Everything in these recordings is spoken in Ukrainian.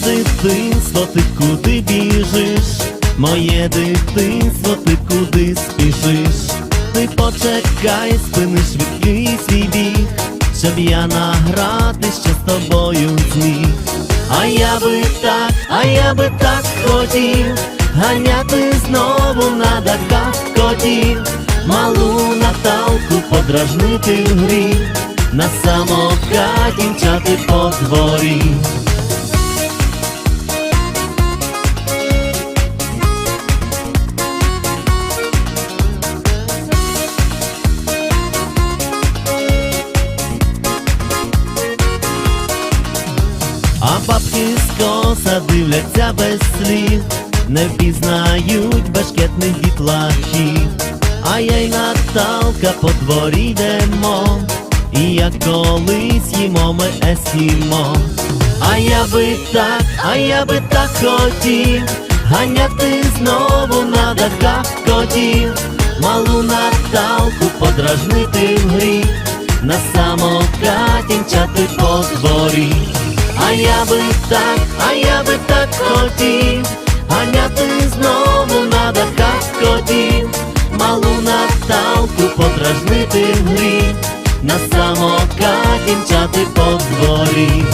дитинство, ти куди біжиш? Моє дитинство, ти куди спішиш? Ти почекай, спини швидкий свій біг, щоб я награти ще з тобою зміг. А я би так, а я би так хотів, ганяти знову на дахах котів, малу Наталку подражнити в грі, на самокаті мчати по дворі. Без слів, не впізнають бешкетних дітлахів. А я й Наталка по дворі йдемо, і як колись їмо ми ескімо. А я би так, а я би так хотів, ганяти знову на дахах котів, малу Наталку подражнити в грі, на самокаті мчати по дворі. А я би так, а я би так хотів, ганяти знову на дахах котів, малу Наталку подражнити в грі, на самокаті мчати по дворі.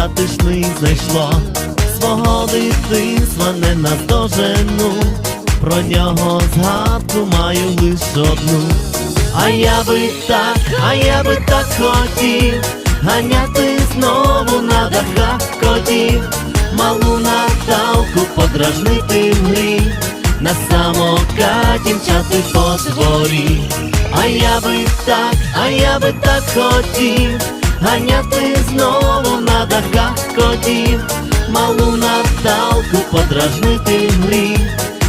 Затишний знайшло, свого дитинства не наздожену, про нього згадку маю лиш одну. А я би так, а я би так хотів, ганяти знову на дахах котів, малу Наталку подражнити грі, на самокаті мчати по дворі. А я би так, а я би так хотів, ганяти знову на дахах котів, малу Наталку подражнити мрій,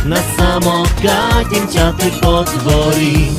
на самокаті мчати по дворі.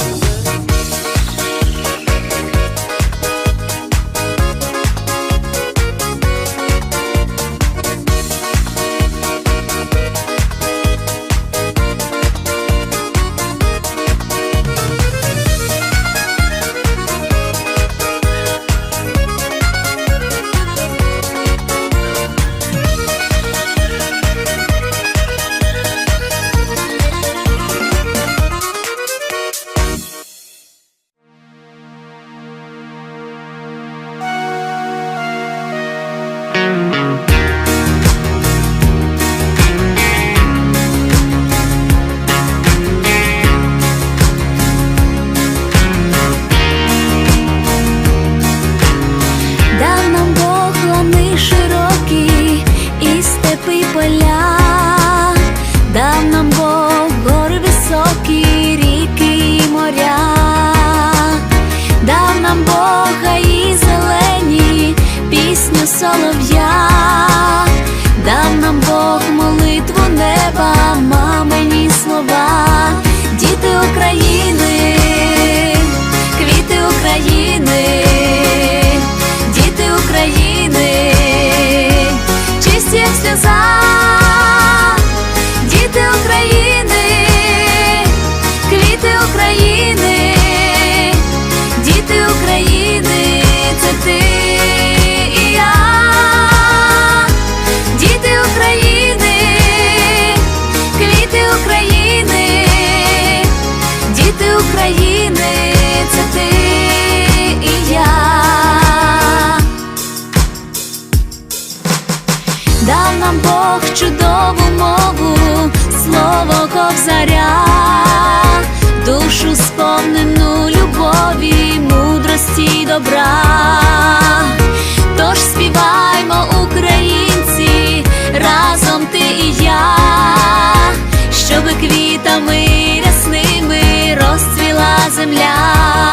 Слово заря, душу сповнену любові, мудрості й добра. Тож співаймо, українці, разом ти і я, щоби квітами рясними розцвіла земля,